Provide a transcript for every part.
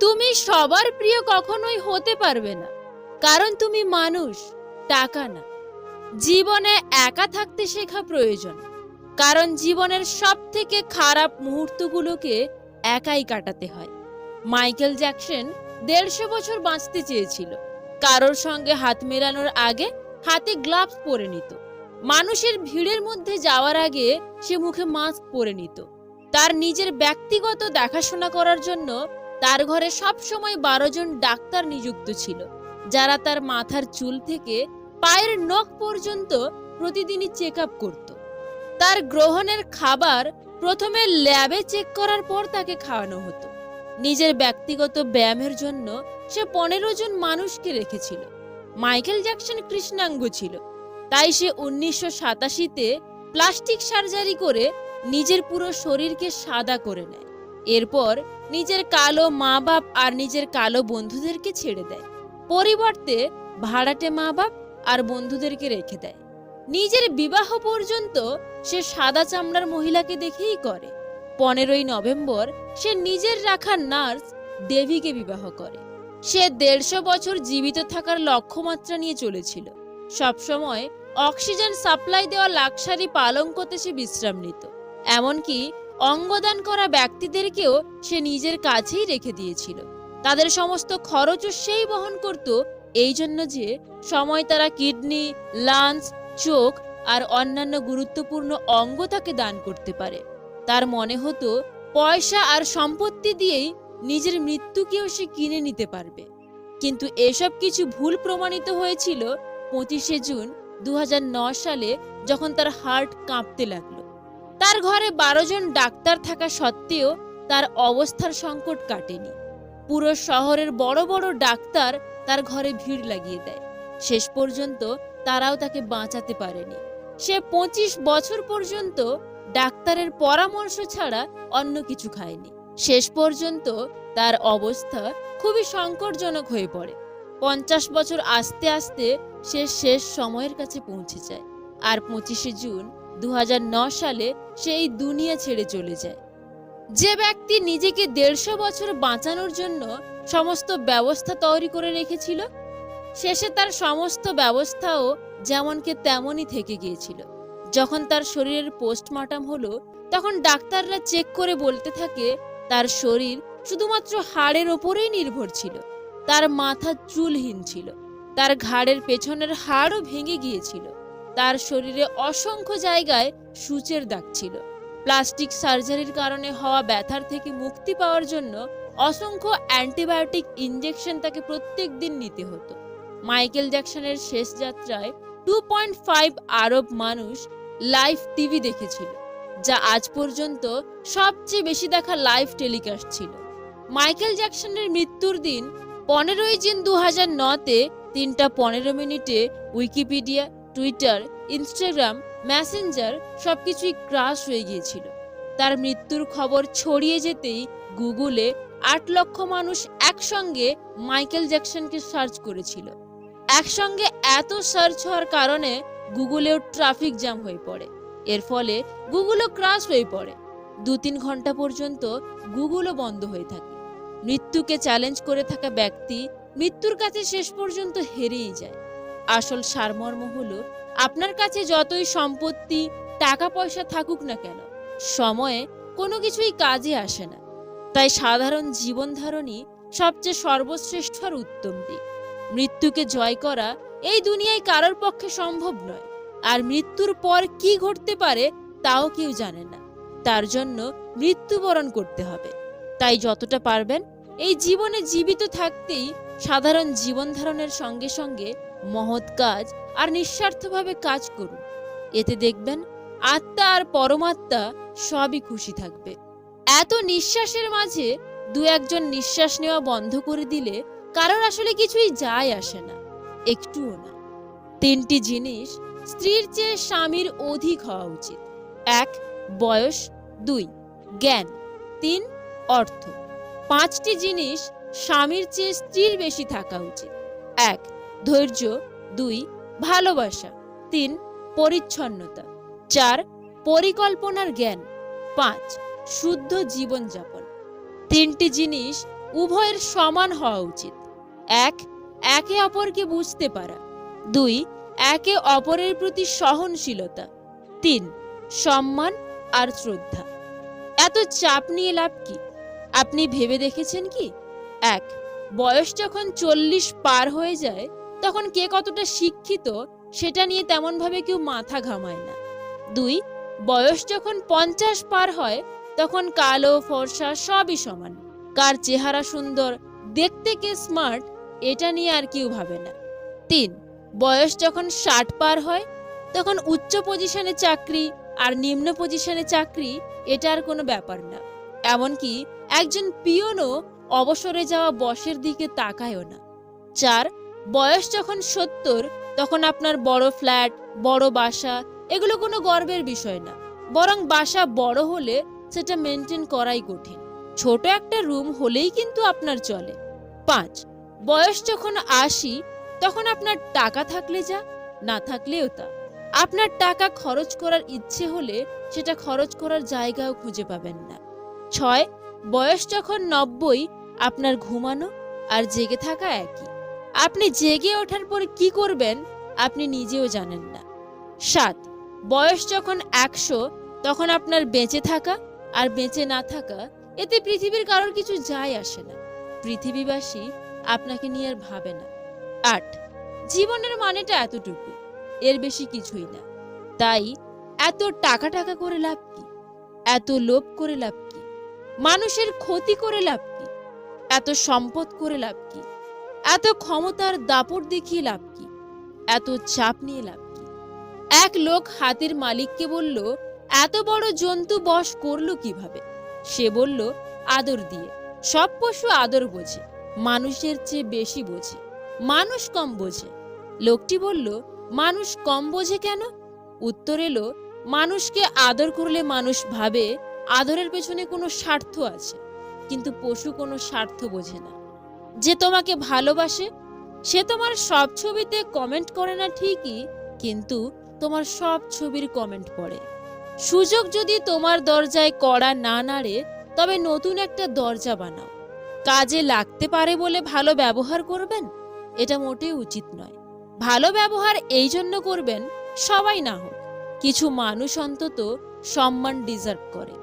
তুমি সবার প্রিয় কখনোই হতে পারবে না। কারণ তুমি মানুষ, টাকা না। জীবনে একা থাকতে শেখা প্রয়োজন। কারণ জীবনের সব থেকে খারাপ মুহূর্তগুলোকে একাই কাটাতে হয়। মাইকেল জ্যাকসন দেড়শো বছর বাঁচতে চেয়েছিল। কারোর সঙ্গে হাত মেলানোর আগে হাতে গ্লাভস পরে নিত। মানুষের ভিড়ের মধ্যে যাওয়ার আগে সে মুখে মাস্ক পরে নিত। তার নিজের ব্যক্তিগত দেখাশোনা করার জন্য তার ঘরে সব সময় বারো জন ডাক্তার নিযুক্ত ছিল, যারা তার মাথার চুল থেকে পায়ের নখ পর্যন্ত প্রতিদিনই চেক আপ করত। তার গ্রহণের খাবার প্রথমে ল্যাবে চেক করার পর তাকে খাওয়ানো হতো। নিজের ব্যক্তিগত ব্যায়ামের জন্য সে পনেরো জন মানুষকে রেখেছিল। মাইকেল জ্যাকসন কৃষ্ণাঙ্গ ছিল। তাই সে উনিশশো সাতাশিতে প্লাস্টিক সার্জারি করে নিজের পুরো শরীরকে সাদা করে নেয়। এরপর নিজের কালো মা বাপ আর নিজের কালো বন্ধুদেরকে ছেড়ে দেয়। পরিবর্তে ভাড়াটে মা বাপ আর বন্ধুদেরকে রেখে দেয়। নিজের বিবাহ পর্যন্ত সে সাদা চামড়ার মহিলাকে দেখেই করে। পনেরোই নভেম্বর সে নিজের রাখা নার্স দেবীকে বিবাহ করে। সে দেড়শো বছর জীবিত থাকার লক্ষ্যমাত্রা নিয়ে চলেছিল। সবসময় অক্সিজেন সাপ্লাই দেওয়া লাক্সারি পালঙ্কতে সে বিশ্রাম নিত। এমনকি অঙ্গদান করা ব্যক্তিদেরকেও সে নিজের কাছেই রেখে দিয়েছিল। তাদের সমস্ত খরচও সেই বহন করত, এই জন্য যে সময় তারা কিডনি লাঞ্চ চোখ আর অন্যান্য গুরুত্বপূর্ণ অঙ্গ তাকে দান করতে পারে। তার মনে হতো, পয়সা আর সম্পত্তি দিয়েই নিজের মৃত্যুকেও সে কিনে নিতে পারবে। কিন্তু এসব কিছু ভুল প্রমাণিত হয়েছিল পঁচিশে জুন দু সালে, যখন তার হার্ট কাঁপতে লাগল। তার ঘরে বারো জন ডাক্তার থাকা সত্ত্বেও তার অবস্থার সংকট কাটেনি। পুরো শহরের বড় বড় ডাক্তার তার ঘরে ভিড় লাগিয়ে দেয়। শেষ পর্যন্ত তারাও তাকে বাঁচাতে পারেনি। সে পঁচিশ বছর পর্যন্ত ডাক্তারের পরামর্শ ছাড়া অন্য কিছু খায়নি। শেষ পর্যন্ত তার অবস্থা খুবই সংকটজনক হয়ে পড়ে। পঞ্চাশ বছর আস্তে আস্তে সে শেষ সময়ের কাছে পৌঁছে যায়। আর পঁচিশে জুন দু সালে সে এই দুনিয়া ছেড়ে চলে যায়। যে ব্যক্তি নিজেকে দেড়শো বছর বাঁচানোর জন্য সমস্ত ব্যবস্থা তৈরি করে রেখেছিল, শেষে তার সমস্ত ব্যবস্থাও যেমনকে তেমনই থেকে গিয়েছিল। যখন তার শরীরের পোস্টমর্টম হলো, তখন ডাক্তাররা চেক করে বলতে থাকে, তার শরীর শুধুমাত্র হাড়ের ওপরেই নির্ভর ছিল, তার মাথা চুলহীন ছিল, তার ঘাড়ের পেছনের হাড়ও ভেঙে গিয়েছিল। তার শরীরে অসংখ্য জায়গায় সূচের দাগ ছিল। প্লাস্টিক সার্জারির কারণে হওয়া ব্যথার থেকে মুক্তি পাওয়ার জন্য অসংখ্য অ্যান্টিবায়োটিক ইঞ্জেকশন তাকে প্রত্যেক দিন নিতে হতো। মাইকেল জ্যাকসনের শেষ যাত্রায় টু পয়েন্ট ফাইভ আরব মানুষ লাইভ টিভি দেখেছিল, যা আজ পর্যন্ত সবচেয়ে বেশি দেখা লাইভ টেলিকাস্ট ছিল। মাইকেল জ্যাকসনের মৃত্যুর দিন পনেরোই জুন দু হাজার নতে তিনটা পনেরো মিনিটে উইকিপিডিয়া টুইটার ইনস্টাগ্রাম মেসেঞ্জার সবকিছুই ক্রাশ হয়ে গিয়েছিল। তার মৃত্যুর খবর ছড়িয়ে যেতেই গুগলে আট লক্ষ মানুষ একসঙ্গে মাইকেল জ্যাকসনকে সার্চ করেছিল। একসঙ্গে এত সার্চ হওয়ার কারণে গুগলেও ট্রাফিক জ্যাম হয়ে পড়ে। এর ফলে গুগলও ক্রাশ হয়ে পড়ে। দু তিন ঘণ্টা পর্যন্ত গুগলও বন্ধ হয়ে থাকে। মৃত্যুকে চ্যালেঞ্জ করে থাকা ব্যক্তি মৃত্যুর কাছে শেষ পর্যন্ত হেরেই যায়। আসল সারমর্ম হলো, আপনার কাছে যতই সম্পত্তি টাকা পয়সা থাকুক না কেন, সময়ে কোনো কিছুই কাজে আসে না। তাই সাধারণ জীবনধারণই সবচেয়ে সর্বশ্রেষ্ঠ আর উত্তম দিক। মৃত্যুকে জয় করা এই দুনিয়ায় কারোর পক্ষে সম্ভব নয়। আর মৃত্যুর পর কি ঘটতে পারে, তাও কেউ জানে না। তার জন্য মৃত্যুবরণ করতে হবে। তাই যতটা পারবেন, এই জীবনে জীবিত থাকতেই সাধারণ জীবন ধারণের সঙ্গে সঙ্গে মহৎ কাজ আর নিঃস্বার্থভাবে কাজ করুন। এতে দেখবেন আত্মা আর পরমাত্মা সবই খুশি থাকবে। এত নিঃশ্বাসের মাঝে দু একজন নিঃশ্বাস নেওয়া বন্ধ করে দিলে কারোর আসলে কিছুই যায় আসে না, একটুও না। তিনটি জিনিস স্ত্রীর চেয়ে স্বামীর অধিক হওয়া উচিত। এক, বয়স। দুই, জ্ঞান। তিন, অর্থ। পাঁচটি জিনিস স্বামীর চেয়ে স্ত্রীর বেশি থাকা উচিত। এক ধৈর্য, দুই, ভালোবাসা, তিন, পরিচ্ছন্নতা, চার, পরিকল্পনার জ্ঞান, পাঁচ, শুদ্ধ জীবনযাপন। তিনটি জিনিস উভয়ের সমান হওয়া উচিত। এক, একে অপরকে বুঝতে পারা। দুই, একে অপরের প্রতি সহনশীলতা। তিন, সম্মান আর শ্রদ্ধা। এত চাপ নিয়ে লাভ কি? আপনি ভেবে দেখেছেন কি? এক, বয়স যখন চল্লিশ পার হয়ে যায় তখন কে কতটা শিক্ষিত, সেটা নিয়ে তেমনভাবে কেউ মাথা ঘামায় না। দুই, বয়স যখন পঞ্চাশ পার হয়, তখন কালো, ফর্সা সবই সমান। কার চেহারা সুন্দর, দেখতে কে স্মার্ট এটা নিয়ে আর কেউ ভাবে না। তিন, বয়স যখন ষাট পার হয়, তখন উচ্চ পজিশনে চাকরি আর নিম্ন পজিশনে চাকরি, এটা আর কোনো ব্যাপার না। এমনকি একজন পিয়নও অবসরে যাওয়া বসের দিকে তাকায়ও না। চার বয়স যখন সত্তর, তখন আপনার বড় ফ্ল্যাট, বড় বাসা, এগুলো কোনো গর্বের বিষয় না। বরং বাসা বড় হলে সেটা মেনটেন করাই কঠিন। ছোট একটা রুম হলেই কিন্তু আপনার চলে। পাঁচ, বয়স যখন আশি, তখন আপনার টাকা থাকলে যা, না থাকলেও তা। আপনার টাকা খরচ করার ইচ্ছে হলে সেটা খরচ করার জায়গাও খুঁজে পাবেন না। ছয়, বয়স যখন নব্বই, আপনার ঘুমানো আর জেগে থাকা একই। আপনি জেগে ওঠার পর কি করবেন আপনি নিজেও জানেন না। সাত, বয়স যখন একশো, তখন আপনার বেঁচে থাকা আর বেঁচে না থাকা, এতে পৃথিবীর কারোর কিছু যায় আসে না। পৃথিবীবাসী আপনাকে নিয়ে আর ভাবে না। আট, জীবনের মানেটা এতটুকু, এর বেশি কিছুই না। তাই এত টাকা টাকা করে লাভ কি? এত লোভ করে লাভ কি? মানুষের ক্ষতি করে লাভ কি? এত সম্পদ করে লাভ কি? এত ক্ষমতার দাপট দেখিয়ে লাভ কি? এত চাপ নিয়ে লাভ কি? এক লোক হাতির মালিককে বলল, এত বড় জন্তু বশ করল কীভাবে? সে বলল, আদর দিয়ে। সব পশু আদর বোঝে, মানুষের চেয়ে বেশি বোঝে, মানুষ কম বোঝে। লোকটি বলল, মানুষ কম বোঝে কেন? উত্তর এলো, মানুষকে আদর করলে মানুষ ভাবে আদরের পেছনে কোনো স্বার্থ আছে, কিন্তু পশু কোনো স্বার্থ বোঝে না। যে তোমাকে ভালোবাসে, সে তোমার সব ছবিতে কমেন্ট করে না ঠিকই, কিন্তু তোমার সব ছবির কমেন্ট পড়ে। সুযোগ যদি তোমার দরজায় কড়া না নাড়ে, তবে নতুন একটা দরজা বানাও। কাজে লাগতে পারে বলে ভালো ব্যবহার করবেন? এটা মোটেই উচিত নয়। ভালো ব্যবহার এই জন্য করবেন, সবাই না হোক, কিছু মানুষ অন্তত সম্মান ডিজার্ভ করে।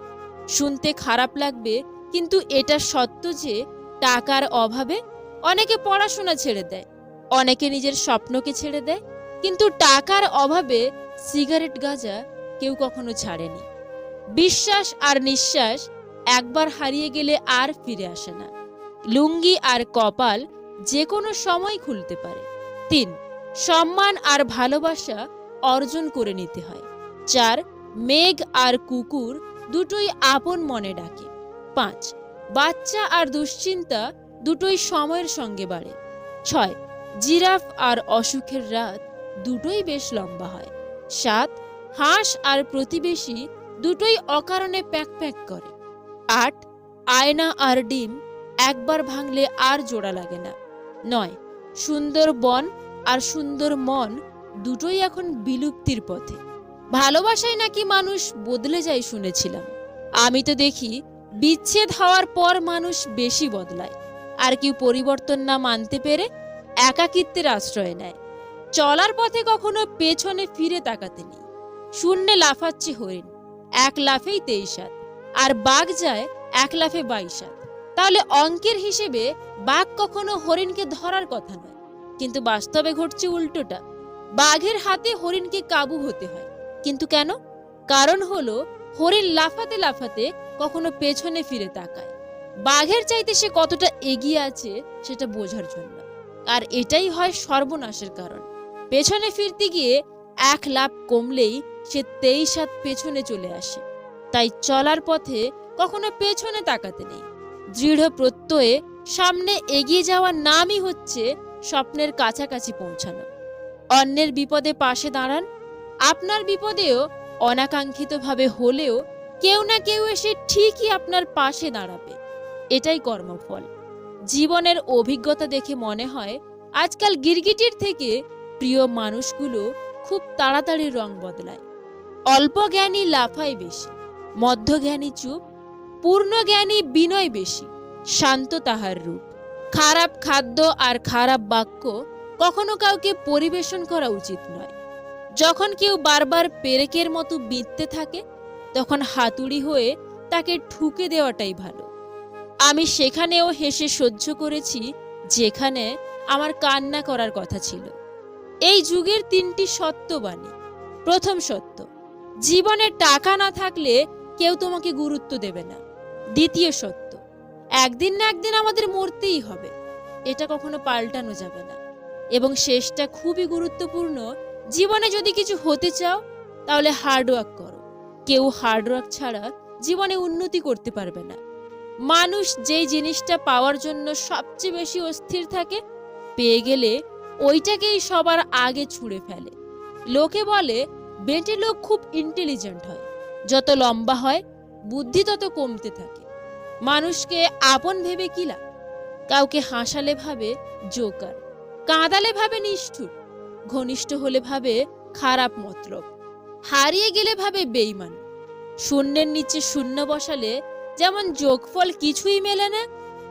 শুনতে খারাপ লাগবে, কিন্তু এটা সত্য যে টাকার অভাবে অনেকে পড়াশোনা ছেড়ে দেয়, অনেকে নিজের স্বপ্নকে ছেড়ে দেয়, কিন্তু টাকার অভাবে সিগারেট গাঁজা কেউ কখনো ছাড়েনি। বিশ্বাস আর নিঃশ্বাস একবার হারিয়ে গেলে আর ফিরে আসে না। লুঙ্গি আর কপাল যে কোনো সময় খুলতে পারে। তিন, সম্মান আর ভালোবাসা অর্জন করে নিতে হয়। চার, মেঘ আর কুকুর দুটোই আপন মনে ডাকে। পাঁচ বাচ্চা আর দুশ্চিন্তা দুটোই সময়ের সঙ্গে বাড়ে। ছয়, জিরাফ আর অসুখের রাত দুটোই বেশ লম্বা হয়। সাত, হাঁস আর প্রতিবেশী দুটোই অকারণে প্যাক প্যাক করে। আট, আয়না আর ডিম একবার ভাঙলে আর জোড়া লাগে না। নয়, সুন্দর বন আর সুন্দর মন দুটোই এখন বিলুপ্তির পথে। ভালোবাসায় নাকি মানুষ বদলে যায় শুনেছিলাম। আমি তো দেখি বিচ্ছেদ হওয়ার পর মানুষ বেশি বদলায়। আর কেউ পরিবর্তন না মানতে পেরে একাকিত্বের আশ্রয় নেয়। চলার পথে কখনো পেছনে ফিরে তাকাতে নেই। শূন্যে লাফাচ্ছে হরিণ। এক লাফেই তেইশ হাত। আর বাঘ যায় এক লাফে বাইশ হাত। তাহলে অঙ্কের হিসেবে বাঘ কখনো হরিণকে ধরার কথা নয়। কিন্তু বাস্তবে ঘটছে উল্টোটা। বাঘের হাতে হরিণকে কাবু হতে হয়। কিন্তু কেন? কারণ হলো হরিণ লাফাতে লাফাতে কখনো পেছনে ফিরে তাকায়। বাঘের চাইতে সে কতটা এগিয়ে আছে সেটা বোঝার জন্য। আর এটাই হয় সর্বনাশের কারণ। পেছনে ফিরতে গিয়ে এক লাভ কমলেই সে তেইশ হাত পেছনে চলে আসে। তাই চলার পথে কখনো পেছনে তাকাতে নেই। দৃঢ় প্রত্যয়ে সামনে এগিয়ে যাওয়ার নামই হচ্ছে স্বপ্নের কাছাকাছি পৌঁছানো। অন্যের বিপদে পাশে দাঁড়ান। আপনার বিপদেও অনাকাঙ্ক্ষিতভাবে হলেও কেউ না কেউ এসে ঠিকই আপনার পাশে দাঁড়াবে। এটাই কর্মফল। জীবনের অভিজ্ঞতা দেখে মনে হয়, আজকাল গিরগিটির থেকে প্রিয় মানুষগুলো খুব তাড়াতাড়ি রং বদলায়। অল্প জ্ঞানী লাফায় বেশি মধ্যজ্ঞানী চুপ, পূর্ণ জ্ঞানী বিনয় বেশি, শান্ত তাহার রূপ। খারাপ খাদ্য আর খারাপ বাক্য কখনো কাউকে পরিবেশন করা উচিত নয়। যখন কেউ বারবার পেরেকের মতো বিঁধতে থাকে, তখন হাতুড়ি হয়ে তাকে ঠুকে দেওয়াটাই ভালো। আমি সেখানেও হেসে সহ্য করেছি, যেখানে আমার কান্না করার কথা ছিল। এই যুগের তিনটি সত্যবাণী। প্রথম সত্য, জীবনে টাকা না থাকলে কেউ তোমাকে গুরুত্ব দেবে না। দ্বিতীয় সত্য, একদিন না একদিন আমাদের মরতেই হবে। এটা কখনো পাল্টানো যাবে না। এবং শেষটা খুবই গুরুত্বপূর্ণ জীবনে যদি কিছু হতে চাও, তাহলে হার্ডওয়ার্ক করো। কেউ হার্ডওয়ার্ক ছাড়া জীবনে উন্নতি করতে পারবে না। মানুষ যেই জিনিসটা পাওয়ার জন্য সবচেয়ে বেশি অস্থির থাকে, পেয়ে গেলে ওইটাকেই সবার আগে ছুঁড়ে ফেলে। লোকে বলে, বেটে লোক খুব ইন্টেলিজেন্ট হয়। যত লম্বা হয়, বুদ্ধি তত কমতে থাকে। মানুষকে আপন ভেবে কি লাভ? কাউকে হাসালে ভাবে, জোকার। কাঁদালে ভাবে, নিষ্ঠুর। ঘনিষ্ঠ হলে ভাবে খারাপ মতলব। হারিয়ে গেলে ভাবে বেইমান শূন্যের নিচে শূন্য বসালে যেমন যোগফল কিছুই মেলে না,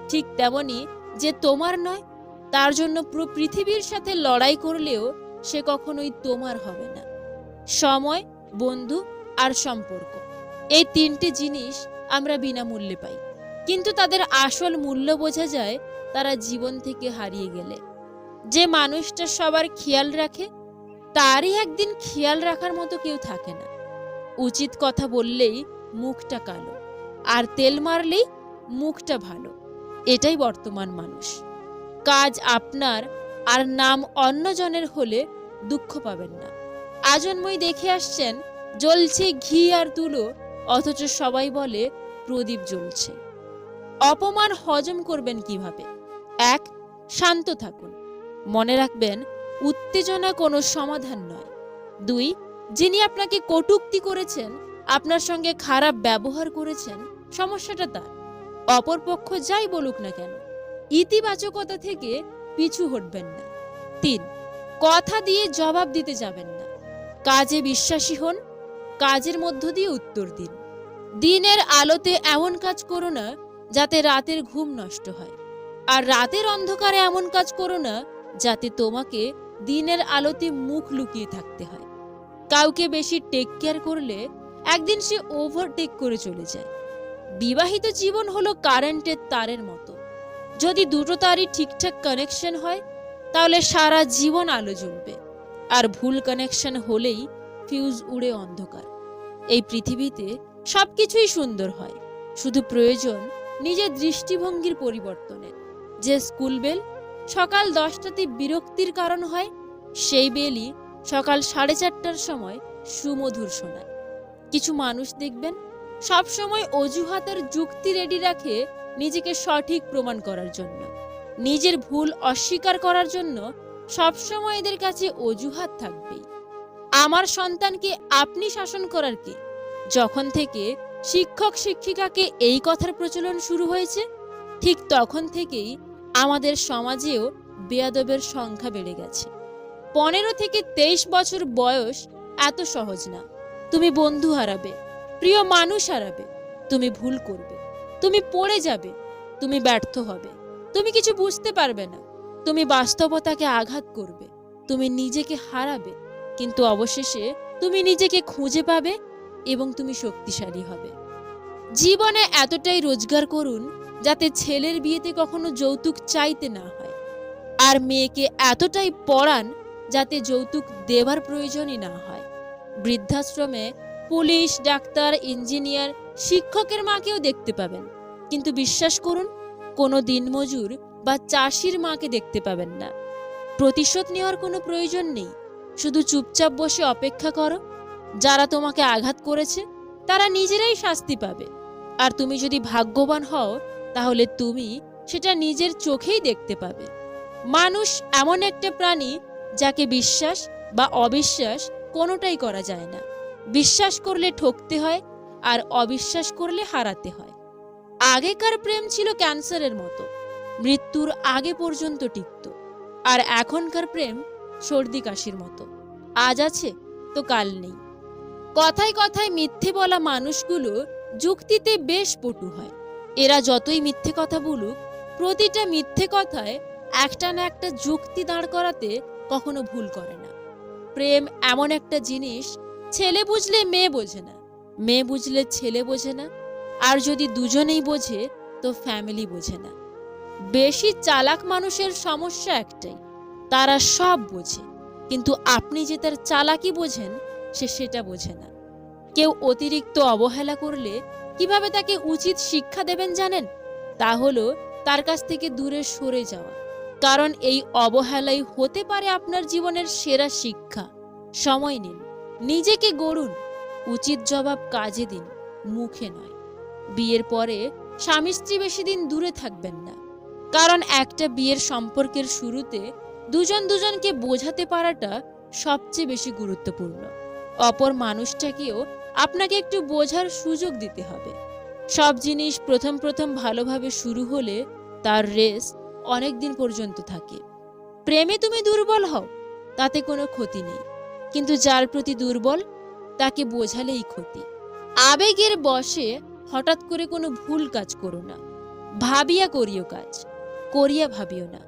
ঠিক তেমনি যে তোমার নয়, তার জন্য পুরো পৃথিবীর সাথে লড়াই করলেও সে কখনোই তোমার হবে না। সময়, বন্ধু আর সম্পর্ক। এই তিনটে জিনিস আমরা বিনামূল্যে পাই। কিন্তু তাদের আসল মূল্য বোঝা যায় তারা জীবন থেকে হারিয়ে গেলে। যে মানুষটা সবার খেয়াল রাখে, তারই একদিন খেয়াল রাখার মতো কেউ থাকে না। উচিত কথা বললেই মুখটা কালো, আর তেল মারলেই মুখটা ভালো। এটাই বর্তমান মানুষ। কাজ আপনার আর নাম অন্যজনের হলে দুঃখ পাবেন না। আজন্মই দেখে আসছেন, জ্বলছে ঘি আর তুলো, অথচ সবাই বলে প্রদীপ জ্বলছে। অপমান হজম করবেন কীভাবে? এক, শান্ত থাকুন। মনে রাখবেন, উত্তেজনা কোনো সমাধান নয়। দুই, যিনি আপনাকে কটূক্তি করেছেন, আপনার সঙ্গে খারাপ ব্যবহার করেছেন, সমস্যাটা তার। অপরপক্ষ যাই বলুক না কেন, ইতিবাচকতা থেকে পিছু হটবেন না। তিন, কথা দিয়ে জবাব দিতে যাবেন না। কাজে বিশ্বাসী হন, কাজের মধ্য দিয়ে উত্তর দিন। দিনের আলোতে এমন কাজ করো না, যাতে রাতের ঘুম নষ্ট হয়। আর রাতের অন্ধকারে এমন কাজ করো না যাতে তোমাকে দিনের আলোতে মুখ লুকিয়ে থাকতে হয়। কাউকে বেশি টেক কেয়ার করলে একদিন সে ওভারটেক করে চলে যায়। বিবাহিত জীবন হলো কারেন্টের তারের মতো। যদি দুটো তারই ঠিকঠাক কানেকশন হয়, তাহলে সারা জীবন আলো জ্বলবে। আর ভুল কানেকশন হলেই ফিউজ উড়ে অন্ধকার। এই পৃথিবীতে সবকিছুই সুন্দর হয়। শুধু প্রয়োজন নিজের দৃষ্টিভঙ্গির পরিবর্তনের। যে স্কুল বেল সকাল দশটাতে বিরক্তির কারণ হয়, সেই বেলি সকাল সাড়ে চারটার সময় সুমধুর শোনায়। কিছু মানুষ দেখবেন সব সময় অজুহাত আর যুক্তি রেডি রাখে নিজেকে সঠিক প্রমাণ করার জন্য। নিজের ভুল অস্বীকার করার জন্য সবসময় এদের কাছে অজুহাত থাকবেই। আমার সন্তানকে আপনি শাসন করার কি? যখন থেকে শিক্ষক শিক্ষিকাকে এই কথার প্রচলন শুরু হয়েছে, ঠিক তখন থেকেই আমাদের সমাজেও বেয়াদবের সংখ্যা বেড়ে গেছে। পনেরো থেকে তেইশ বছর বয়স এত সহজ না। তুমি বন্ধু হারাবে, প্রিয় মানুষ হারাবে, তুমি ভুল করবে, তুমি পড়ে যাবে, তুমি ব্যর্থ হবে। তুমি কিছু বুঝতে পারবে না, তুমি বাস্তবতাকে আঘাত করবে, তুমি নিজেকে হারাবে, কিন্তু অবশেষে তুমি নিজেকে খুঁজে পাবে এবং তুমি শক্তিশালী হবে। জীবনে এতটাই রোজগার করুন যাতে ছেলের বিয়েতে কখনো যৌতুক চাইতে না হয়। আর মেয়েকে এতটাই পড়ান যাতে যৌতুক দেবার প্রয়োজনই না হয়। বৃদ্ধাশ্রমে পুলিশ, ডাক্তার, ইঞ্জিনিয়ার, শিক্ষকের মাকেও দেখতে পাবেন। কিন্তু বিশ্বাস করুন, কোনো দিনমজুর বা চাষির মাকে দেখতে পাবেন না। প্রতিশোধ নেওয়ার কোনো প্রয়োজন নেই। শুধু চুপচাপ বসে অপেক্ষা করো। যারা তোমাকে আঘাত করেছে, তারা নিজেরাই শাস্তি পাবে। আর তুমি যদি ভাগ্যবান হও তাহলে তুমি সেটা নিজের চোখেই দেখতে পাবে। মানুষ এমন একটা প্রাণী যাকে বিশ্বাস বা অবিশ্বাস কোনোটাই করা যায় না। বিশ্বাস করলে ঠকতে হয় আর অবিশ্বাস করলে হারাতে হয়। আগেকার প্রেম ছিল ক্যান্সারের মতো। মৃত্যুর আগে পর্যন্ত টিকত। আর এখনকার প্রেম সর্দি কাশির মতো। আজ আছে, তো কাল নেই। কথায় কথায় মিথ্যে বলা মানুষগুলো যুক্তিতে বেশ পটু হয়। এরা যতই মিথ্যে কথা বলুক, প্রতিটা মিথ্যে কথায় একটা না একটা যুক্তি দাঁড় করাতে কখনো ভুল করে না। প্রেম এমন একটা জিনিস, ছেলে বুঝলে মেয়ে বোঝে না। মেয়ে বুঝলে ছেলে বোঝে না। আর যদি দুজনেই বোঝে, তো ফ্যামিলি বোঝে না। বেশি চালাক মানুষের সমস্যা একটাই, তারা সব বোঝে। কিন্তু আপনি যে তার চালাকি বোঝেন, সে সেটা বোঝে না। কেউ অতিরিক্ত অবহেলা করলে কীভাবে তাকে উচিত শিক্ষা দেবেন জানেন? তা হলো তার কাছ থেকে দূরে সরে যাওয়া। কারণ এই অবহেলাই হতে পারে আপনার জীবনের সেরা শিক্ষা। সময় নিন, নিজেকে গড়ুন, উচিত জবাব কাজে দিন, মুখে নয়। বিয়ের পরে স্বামী স্ত্রী বেশি দিন দূরে থাকবেন না। কারণ একটা বিয়ের সম্পর্কের শুরুতে দুজন দুজনকে বোঝাতে পারাটা সবচেয়ে বেশি গুরুত্বপূর্ণ। অপর মানুষটাকেও আপনাকে একটু বোঝার সুযোগ দিতে হবে। সব জিনিস প্রথম প্রথম ভালোভাবে শুরু হলে তার রেস অনেক দিন পর্যন্ত থাকে। প্রেমে তুমি দুর্বল হও, তাতে কোনো ক্ষতি নেই। কিন্তু যার প্রতি দুর্বল, তাকে বোঝালেই ক্ষতি। আবেগের বশে হঠাৎ করে কোনো ভুল কাজ করো না। ভাবিয়া করিও কাজ, করিয়া ভাবিও না।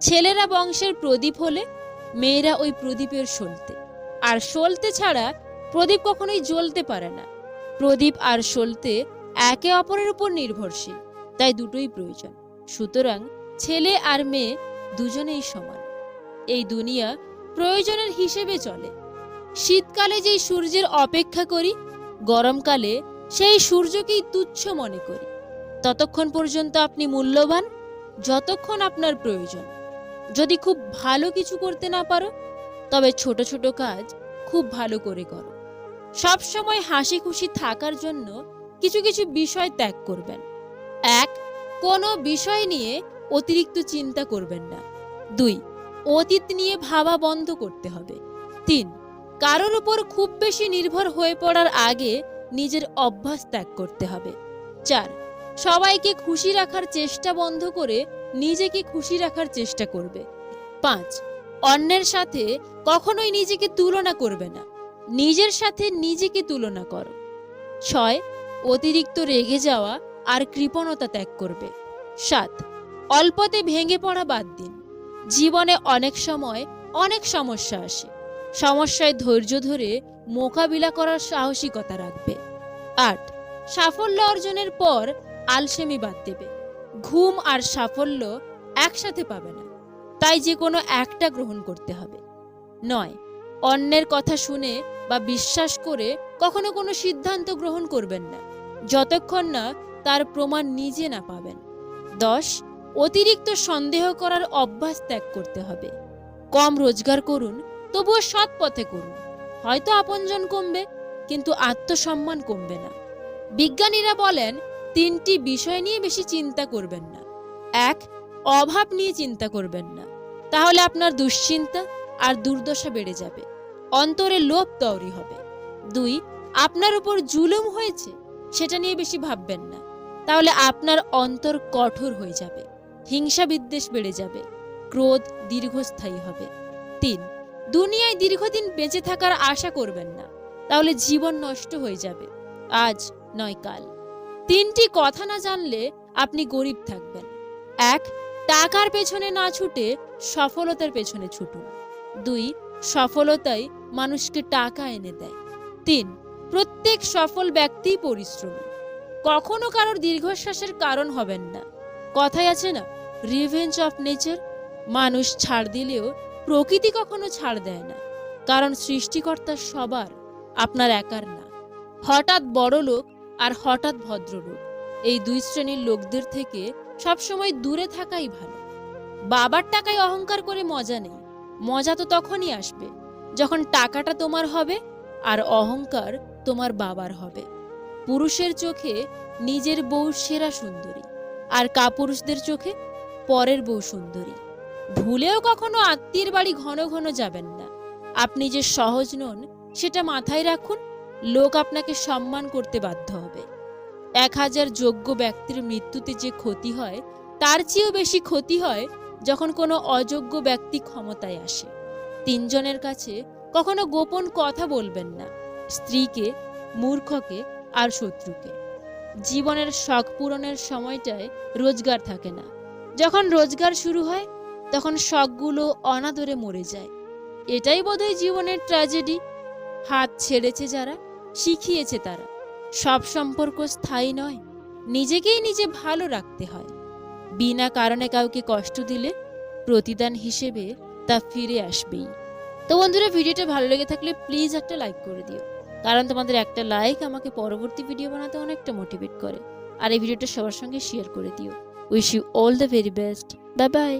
ছেলেরা বংশের প্রদীপ হলে, মেয়েরা ওই প্রদীপের সলতে। আর সলতে ছাড়া প্রদীপ কখনোই জ্বলতে পারে না। প্রদীপ আর সলতে একে অপরের উপর নির্ভরশীল, তাই দুটোই প্রয়োজন। সুতরাং ছেলে আর মেয়ে দুজনেই সমান। এই দুনিয়া প্রয়োজনের হিসেবে চলে। শীতকালে যেই সূর্যের অপেক্ষা করি, গরমকালে সেই সূর্যকেই তুচ্ছ মনে করি। ততক্ষণ পর্যন্ত আপনি মূল্যবান, যতক্ষণ আপনার প্রয়োজন। যদি খুব ভালো কিছু করতে না পারো, তবে ছোট ছোট কাজ খুব ভালো করে করো। সব সময় হাসি খুশি থাকার জন্য কিছু কিছু বিষয় ত্যাগ করবেন। এক, কোনো বিষয় নিয়ে অতিরিক্ত চিন্তা করবেন না। দুই, অতীত নিয়ে ভাবা বন্ধ করতে হবে। তিন, কারোর উপর খুব বেশি নির্ভর হয়ে পড়ার আগে নিজের অভ্যাস ত্যাগ করতে হবে। চার, সবাইকে খুশি রাখার চেষ্টা বন্ধ করে নিজেকে খুশি রাখার চেষ্টা করবে। পাঁচ, অন্যের সাথে কখনোই নিজেকে তুলনা করবে না। নিজের সাথে নিজেকে তুলনা করো। ছয়, অতিরিক্ত রেগে যাওয়া আর কৃপণতা ত্যাগ করবে। সাত, অল্পতে ভেঙে পড়া বাদ দিন। জীবনে অনেক সময় অনেক সমস্যা আসে। সমস্যায় ধৈর্য ধরে মোকাবিলা করার সাহসিকতা রাখবে। আট, সাফল্য অর্জনের পর আলসেমি বাদ দেবে। ঘুম আর সাফল্য একসাথে পাবে না। তাই যে কোনো একটা গ্রহণ করতে হবে। নয়, অন্যের কথা শুনে বা বিশ্বাস করে কখনো কোনো সিদ্ধান্ত গ্রহণ করবেন না। যতক্ষণ না তার প্রমাণ নিজে না পাবেন। দশ, অতিরিক্ত সন্দেহ করার অভ্যাস ত্যাগ করতে হবে। কম রোজগার করুন, তবুও সৎ পথে করুন। হয়তো আপনজন কমবে, কিন্তু আত্মসম্মান কমবে না। বিজ্ঞানীরা বলেন, তিনটি বিষয় নিয়ে বেশি চিন্তা করবেন না। এক, অভাব নিয়ে চিন্তা করবেন না। তাহলে আপনার দুশ্চিন্তা আর দুর্দশা বেড়ে যাবে। অন্তরে লোভ তৈরি হবে। দুই, আপনার উপর জুলুম হয়েছে, সেটা নিয়ে বেশি ভাববেন না। তাহলে আপনার অন্তর কঠোর হয়ে যাবে, হিংসা বিদ্বেষ বেড়ে যাবে, ক্রোধ দীর্ঘস্থায়ী হবে। তিন, দুনিয়ায় দীর্ঘদিন বেঁচে থাকার আশা করবেন না, তাহলে জীবন নষ্ট হয়ে যাবে, আজ নয় কাল। তিনটি কথা না জানলে আপনি গরিব থাকবেন। এক, টাকার পেছনে না ছুটে সফলতার পেছনে ছুটুন। দুই সফলতাই মানুষকে টাকা এনে দেয়। তিন, প্রত্যেক সফল ব্যক্তি পরিশ্রমী। কখনো কারোর দীর্ঘশ্বাসের কারণ হবেন না। কথাই আছে না রিভেঞ্জ অফ নেচার মানুষ ছাড় দিলেও প্রকৃতি কখনো ছাড় দেয় না। কারণ সৃষ্টিকর্তা সবার, আপনার একার না। হঠাৎ বড় লোক আর হঠাৎ ভদ্রলোক এই দুই শ্রেণির লোকদের থেকে সবসময় দূরে থাকাই ভালো। বাবার টাকায় অহংকার করে মজা নেই। মজা তো তখনই আসবে যখন টাকাটা তোমার হবে আর অহংকার তোমার বাবার হবে। পুরুষের চোখে নিজের বউ সেরা সুন্দরী আর কাপুরুষদের চোখে পরের বউ সুন্দরী। ভুলেও কখনো আত্মীয়ের বাড়ি ঘন ঘন যাবেন না। আপনি যে সহজ নন, সেটা মাথায় রাখুন, লোক আপনাকে সম্মান করতে বাধ্য হবে। এক হাজার যোগ্য ব্যক্তির মৃত্যুতে যে ক্ষতি হয়, তার চেয়েও বেশি ক্ষতি হয় যখন কোনো অযোগ্য ব্যক্তি ক্ষমতায় আসে, তিনজনের কাছে কখনো গোপন কথা বলবেন না, স্ত্রীকে, মূর্খকে আর শত্রুকে। জীবনের শখ পূরণের সময়টায় রোজগার থাকে না। যখন রোজগার শুরু হয়, তখন শখগুলো অনাদরে মরে যায়। এটাই বোধহয় জীবনের ট্র্যাজেডি। হাত ছেড়েছে যারা, শিখিয়েছে তারা। সব সম্পর্ক স্থায়ী নয়, নিজেকেই নিজে ভালো রাখতে হয়। বিনা কারণে কাউকে কষ্ট দিলে প্রতিদান হিসেবে তা ফিরে আসবেই। তো বন্ধুরা, ভিডিওটা ভালো লেগে থাকলে প্লিজ একটা লাইক করে দিও। কারণ তোমাদের একটা লাইক আমাকে পরবর্তী ভিডিও বানাতে অনেকটা মোটিভেট করে। আর এই ভিডিওটা সবার সঙ্গে শেয়ার করে দিও। Wish you all the very best bye bye